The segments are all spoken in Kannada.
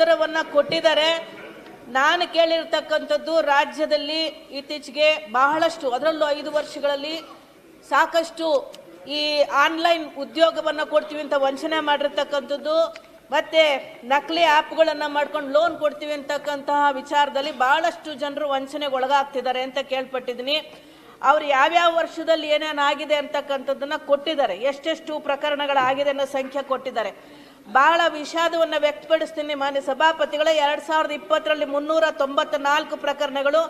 ಉತ್ತರವನ್ನ ಕೊಟ್ಟಿದ್ದಾರೆ. ನಾನು ಕೇಳಿರ್ತಕ್ಕಂಥದ್ದು ರಾಜ್ಯದಲ್ಲಿ ಇತ್ತೀಚೆಗೆ ಬಹಳಷ್ಟು, ಅದರಲ್ಲೂ ಐದು ವರ್ಷಗಳಲ್ಲಿ ಸಾಕಷ್ಟು ಈ ಆನ್ಲೈನ್ ಉದ್ಯೋಗವನ್ನು ಕೊಡ್ತೀವಿ ಅಂತ ವಂಚನೆ ಮಾಡಿರ್ತಕ್ಕಂಥದ್ದು, ಮತ್ತೆ ನಕಲಿ ಆ್ಯಪ್ಗಳನ್ನು ಮಾಡ್ಕೊಂಡು ಲೋನ್ ಕೊಡ್ತೀವಿ ಅಂತಕ್ಕಂತಹ ವಿಚಾರದಲ್ಲಿ ಭಾಳಷ್ಟು ಜನರು ವಂಚನೆಗೆ ಒಳಗಾಗ್ತಿದ್ದಾರೆ ಅಂತ ಕೇಳ್ಪಟ್ಟಿದ್ದೀನಿ. ಅವ್ರು ಯಾವ್ಯಾವ ವರ್ಷದಲ್ಲಿ ಏನೇನಾಗಿದೆ ಅಂತಕ್ಕಂಥದ್ದನ್ನು ಕೊಟ್ಟಿದ್ದಾರೆ, ಎಷ್ಟೆಷ್ಟು ಪ್ರಕರಣಗಳಾಗಿದೆ ಅನ್ನೋ ಸಂಖ್ಯೆ ಕೊಟ್ಟಿದ್ದಾರೆ. ಬಹಳ ವಿಷಾದವನ್ನು ವ್ಯಕ್ತಪಡಿಸ್ತೀನಿ ಮಾನ್ಯ ಸಭಾಪತಿಗಳೇ. ಎರಡ್ ಸಾವಿರದ ಇಪ್ಪತ್ತರಲ್ಲಿ ಮುನ್ನೂರ ತೊಂಬತ್ತ ನಾಲ್ಕು ಪ್ರಕರಣಗಳು,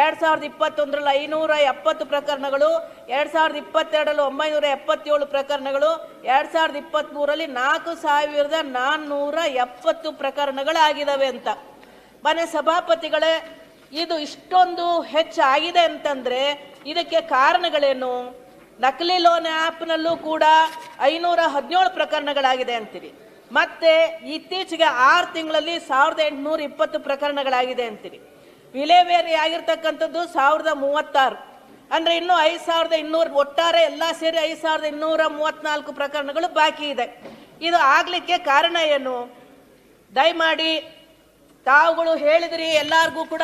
ಎರಡ್ ಸಾವಿರದ ಇಪ್ಪತ್ತೊಂದರಲ್ಲಿ ಐನೂರ ಎಪ್ಪತ್ತು ಪ್ರಕರಣಗಳು, ಎರಡ್ ಸಾವಿರದ ಇಪ್ಪತ್ತೆರಡರಲ್ಲಿ ಒಂಬೈನೂರ ಎಪ್ಪತ್ತೇಳು ಪ್ರಕರಣಗಳು, ಎರಡ್ ಸಾವಿರದ ಇಪ್ಪತ್ತ್ಮೂರರಲ್ಲಿ ನಾಲ್ಕು ಸಾವಿರದ ನಾನ್ನೂರ ಎಪ್ಪತ್ತು ಪ್ರಕರಣಗಳಾಗಿದ್ದಾವೆ ಅಂತ. ಮನೆ ಸಭಾಪತಿಗಳೇ, ಇದು ಇಷ್ಟೊಂದು ಹೆಚ್ಚಾಗಿದೆ ಅಂತಂದ್ರೆ ಇದಕ್ಕೆ ಕಾರಣಗಳೇನು? ನಕಲಿ ಲೋನ್ ಆ್ಯಪ್ನಲ್ಲೂ ಕೂಡ ಐನೂರ ಹದಿನೇಳು ಪ್ರಕರಣಗಳಾಗಿದೆ ಅಂತೀರಿ. ಮತ್ತೆ ಇತ್ತೀಚೆಗೆ ಆರು ತಿಂಗಳಲ್ಲಿ ಸಾವಿರದ ಎಂಟುನೂರ ಇಪ್ಪತ್ತು ಪ್ರಕರಣಗಳಾಗಿದೆ ಅಂತೀರಿ. ವಿಲೇವೇರಿ ಆಗಿರ್ತಕ್ಕಂಥದ್ದು ಸಾವಿರದ ಮೂವತ್ತಾರು. ಅಂದ್ರೆ ಇನ್ನು ಐದು ಸಾವಿರದ ಇನ್ನೂರು, ಒಟ್ಟಾರೆ ಎಲ್ಲ ಸೇರಿ ಐದು ಸಾವಿರದ ಇನ್ನೂರ ಮೂವತ್ನಾಲ್ಕು ಪ್ರಕರಣಗಳು ಬಾಕಿ ಇದೆ. ಇದು ಆಗ್ಲಿಕ್ಕೆ ಕಾರಣ ಏನು? ದಯಮಾಡಿ ತಾವುಗಳು ಹೇಳಿದ್ರಿ, ಎಲ್ಲಾರ್ಗೂ ಕೂಡ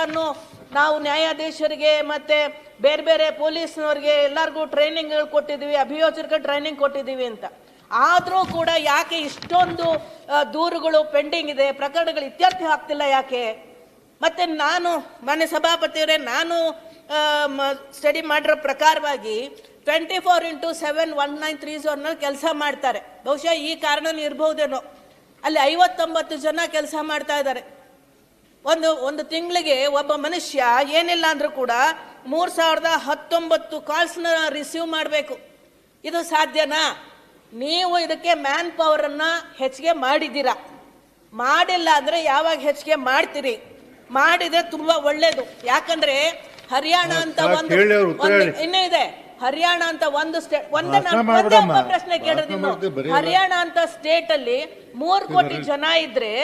ನಾವು ನ್ಯಾಯಾಧೀಶರಿಗೆ ಮತ್ತೆ ಬೇರೆ ಬೇರೆ ಪೊಲೀಸ್ನವ್ರಿಗೆ ಎಲ್ಲರಿಗೂ ಟ್ರೈನಿಂಗ್ಗಳು ಕೊಟ್ಟಿದ್ದೀವಿ, ಅಭಿಯೋಜಕರಿಗೆ ಟ್ರೈನಿಂಗ್ ಕೊಟ್ಟಿದ್ದೀವಿ ಅಂತ. ಆದರೂ ಕೂಡ ಯಾಕೆ ಇಷ್ಟೊಂದು ದೂರುಗಳು ಪೆಂಡಿಂಗ್ ಇದೆ, ಪ್ರಕರಣಗಳು ಇತ್ಯರ್ಥ ಆಗ್ತಿಲ್ಲ ಯಾಕೆ? ಮತ್ತೆ ನಾನು, ಮಾನ್ಯ ಸಭಾಪತಿಯವರೇ, ನಾನು ಸ್ಟಡಿ ಮಾಡಿರೋ ಪ್ರಕಾರವಾಗಿ twenty four into seven one nine three ನಲ್ಲಿ ಕೆಲಸ ಮಾಡ್ತಾರೆ. ಬಹುಶಃ ಈ ಕಾರಣ ಇರಬಹುದೇನೋ. ಅಲ್ಲಿ ಐವತ್ತೊಂಬತ್ತು ಜನ ಕೆಲಸ ಮಾಡ್ತಾ ಇದ್ದಾರೆ. ಒಂದು ಒಂದು ತಿಂಗಳಿಗೆ ಒಬ್ಬ ಮನುಷ್ಯ ಏನಿಲ್ಲ ಅಂದರೂ ಕೂಡ ಮೂರು ಸಾವಿರದ ಹತ್ತೊಂಬತ್ತು ಕಾಲ್ಸ್ನ ರಿಸೀವ್ ಮಾಡಬೇಕು. ಇದು ಸಾಧ್ಯನಾ? ನೀವು ಇದಕ್ಕೆ ಮ್ಯಾನ್ ಪವರನ್ನು ಹೆಚ್ಚಿಗೆ ಮಾಡಿದ್ದೀರಾ? ಮಾಡಿಲ್ಲ ಅಂದ್ರೆ ಯಾವಾಗ ಹೆಚ್ಚಿಗೆ ಮಾಡ್ತೀರಿ? ಮಾಡಿದ್ರೆ ತುಂಬಾ ಒಳ್ಳೇದು. ಯಾಕಂದ್ರೆ ಹರಿಯಾಣ ಅಂತ ಒಂದು. ಇನ್ನೂ ಇದೆ. ಹರಿಯಾಣ ಅಂತ ಒಂದು ಸ್ಟೇಟ್ ಒಂದೇ ನಾನು ಒಂದೇ ಒಬ್ಬ ಪ್ರಶ್ನೆ ಕೇಳಿದ್ರು. ಹರಿಯಾಣ ಅಂತ ಸ್ಟೇಟ್ ಅಲ್ಲಿ ಮೂರ್ ಕೋಟಿ ಜನ ಇದ್ರೆ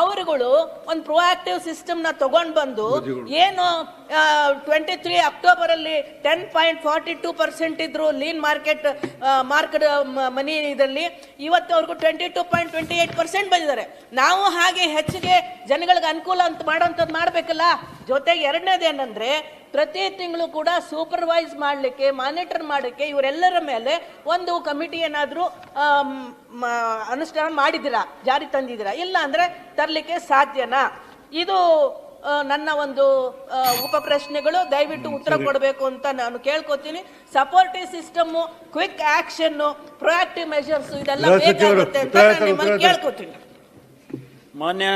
ಅವರುಗಳು ಒಂದು ಪ್ರೊಆಕ್ಟಿವ್ ಸಿಸ್ಟಮ್ನ ತಗೊಂಡ್ ಬಂದು ಏನು ಟ್ವೆಂಟಿ ತ್ರೀ ಅಕ್ಟೋಬರ್ ಅಲ್ಲಿ ten point forty two percent ಇದ್ರು ಲೀನ್ ಮಾರ್ಕೆಟ್ ಮಾರ್ಕೆಟ್ ಮನಿ ಇದರಲ್ಲಿ. ಅವ್ರಿಗೂ twenty two point twenty eight percent ಬಂದಿದ್ದಾರೆ. ನಾವು ಹಾಗೆ ಹೆಚ್ಚಿಗೆ ಜನಗಳಿಗೆ ಅನುಕೂಲ ಅಂತ ಮಾಡೋಂಥದ್ದು ಮಾಡಬೇಕಲ್ಲ? ಜೊತೆಗೆ ಎರಡನೇದೇನಂದ್ರೆ ಪ್ರತಿ ತಿಂಗಳು ಕೂಡ ಸೂಪರ್ವೈಸ್ ಮಾಡಲಿಕ್ಕೆ ಮಾನಿಟರ್ ಮಾಡಲಿಕ್ಕೆ ಇವರೆಲ್ಲರ ಮೇಲೆ ಒಂದು ಕಮಿಟಿ ಏನಾದರೂ ಅನುಷ್ಠಾನ ಮಾಡಿದ್ದೀರಾ ಜಾರಿ ತಂದಿದ್ದೀರಾ ಇಲ್ಲ ಅಂದ್ರೆ ತರಲಿಕ್ಕೆ ಸಾಧ್ಯನಾ? ಇದು ನನ್ನ ಒಂದು ಉಪ ಪ್ರಶ್ನೆಗಳು ದಯವಿಟ್ಟು ಉತ್ತರ ಕೊಡಬೇಕು ಅಂತ ನಾನು ಕೇಳ್ಕೊತೀನಿ. Supportive system quick action proactive measures ಇದೆಲ್ಲ ಬೇಕಾಗುತ್ತೆ ಅಂತ ನಾನು ನಿಮ್ಮಲ್ಲಿ ಉತ್ತರ- ಕೇಳ್ಕೊತೀನಿ. ಮಾನ್ಯ